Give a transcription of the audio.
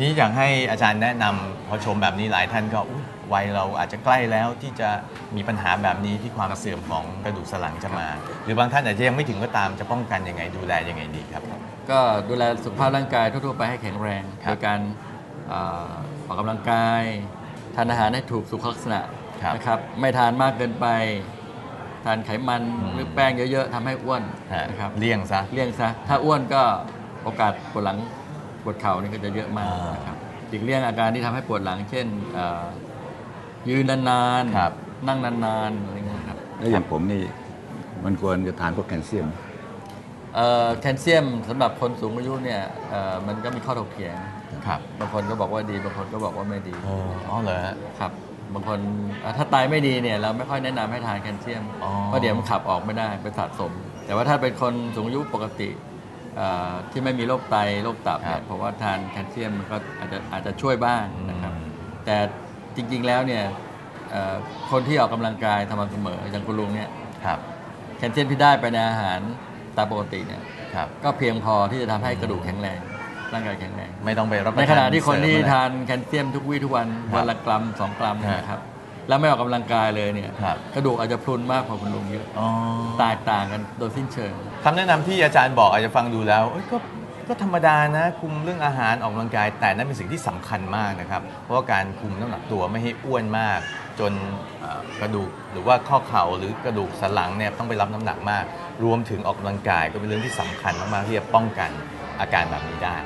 นี่อยากให้อาจารย์แนะนำพอชมแบบนี้หลายท่านก็อุ๊ยวัยเราอาจจะใกล้แล้วที่จะมีปัญหาแบบนี้ที่ความเสื่อมของกระดูกสันหลังจะมา หรือบางท่านอาจจะยังไม่ถึงก็ตามจะป้องกันยังไงดูแลยังไงดีครับ ก็ดูแลสุขภาพร่างกายทั่วๆไปให้แข็งแรงครับโดยการเอ่อออกกำลังกาย ทานอาหารให้ถูกสุขลักษณะครับนะครับ ไม่ทานมากเกินไป ทานไขมันอืมหรือแป้งเยอะ ๆทำให้อ้วนฮะนะครับเลี่ยงซะเลี่ยงซะถ้าอ้วนก็โอกาสปวดหลังปวดเข่านี่ก็จะเยอะมากอ่านนะครับหลีกเลี่ยงอาการที่ทำให้ปวดหลัง เช่นเอ่อยืนนานครับนั่งนานๆอะไรเงี้ยครับแล้วอย่างผมนี่มันควรจะทานพวกแคลเซียมเอ่อแคลเซียมสำหรับคนสูงอายุเนี่ยเอ่อมันก็มีข้อถกเถียงครับบางคนก็บอกว่าดีบางคนก็บอกว่าไม่ดีอ๋ออ๋อเหรอฮะครับ บางคนเอ่อถ้าไตไม่ดีเนี่ยเราไม่ค่อยแนะนำให้ทานแคลเซียมอ๋อเพราะเดี๋ยวมันขับออกไม่ได้ไปสะสม แต่ว่าถ้าเป็นคนสูงอายุปกติเอ่อที่ไม่มีโรคไตโรคตับเนี่ยผมว่าทานแคลเซียมมันก็อาจจะอาจจะช่วยบ้างนะครับอืมแต่จริงๆแล้วเนี่ยเอ่อคนที่ออกกำลังกายทำมันเสมออย่างคุณลุงเนี่ยครับแคลเซียมที่ได้ไปในอาหารตามปกติเนี่ยครับก็เพียงพอที่จะทำให้กระดูกแข็งแรง ร่างกายแข็งแรงไม่ต้องไปรับประในทานขณะที่คนที่เสริมอะไร ทานแคลเซียมทุกวี่ทุกวันครับวันละกรัมสองกรัมเนยฮะนะครับแล้วไม่ออกกำลังกายเลยเนี่ยครับ กระดูกอาจจะพรุนมากกว่าคุณลุงเยอะอ๋อ แตกต่างกันโดยสิ้นเชิง คำแนะนำที่อาจารย์บอกอาจจะฟังดูแล้วเอ้ยก็ก็ธรรมดานะ คุมเรื่องอาหารออกกำลังกาย แต่นั่นเป็นสิ่งที่สำคัญมากนะครับ เพราะว่าการคุมน้ำหนักตัวไม่ให้อ้วนมาก จนเอ่อกระดูกหรือว่าข้อเข่าหรือกระดูกสันหลังเนี่ยต้องไปรับน้ำหนักมาก รวมถึงออกกำลังกายก็เป็นเรื่องที่สำคัญมากๆที่จะป้องกันอาการแบบนี้ได้